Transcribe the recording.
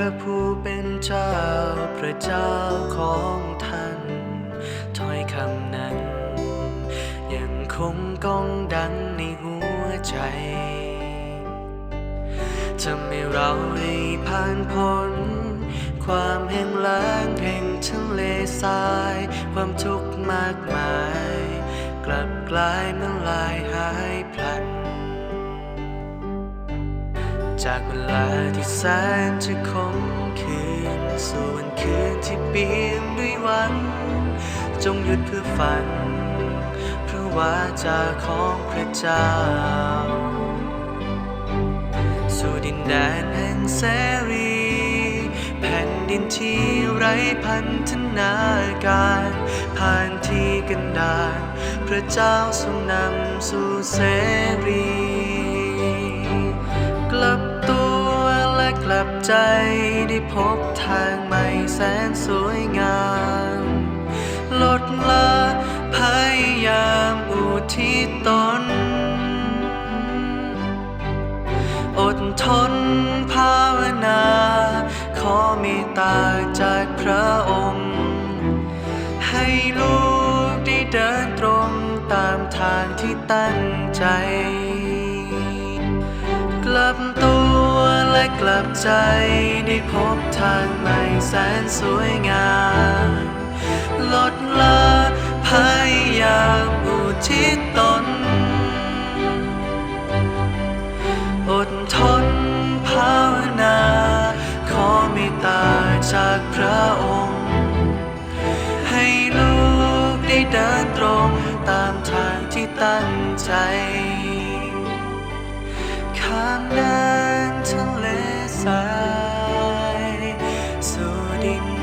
ระผู้เป็นเจ้าพระเจ้าของท่าน ถ้อยคำนั้น ยังคงก้องดังในหัวใจทำให้เราให้ผ่านพ้น ความแห้งแล้งแห่งทะเลทราย ความทุกข์มากมาย กลับกลายเมื่อลายหายพลัน จากเวลาที่แสนจะคมคืนสู่วันคืนที่เปี่ยมด้วยวัน จงหยุดเพื่อฝัน เพราะว่าจาของพระเจ้า สู่ดินแดนแห่งเสรี แผ่นดินที่ไร้พันธนาการ ผ่านที่กันดารพระเจ้าทรงนำสู่เสรี ละกลับใจได้พบทางใหม่แสนสวยงาม ลดละพยายามอุทิศตน อดทนภาวนา ขอเมตตาจากพระองค์ ให้ลูกได้เดินตรงตามทางที่ตั้งใจ กลับตัว และกลับใจได้พบทางใหม่แสนสวยงาม ลดละพยายามอุทิศตน อดทนภาวนา ขอเมตตาจากพระองค์ ให้ลูกได้เดินตรงตามทางที่ตั้งใจ ข้ามน้ You.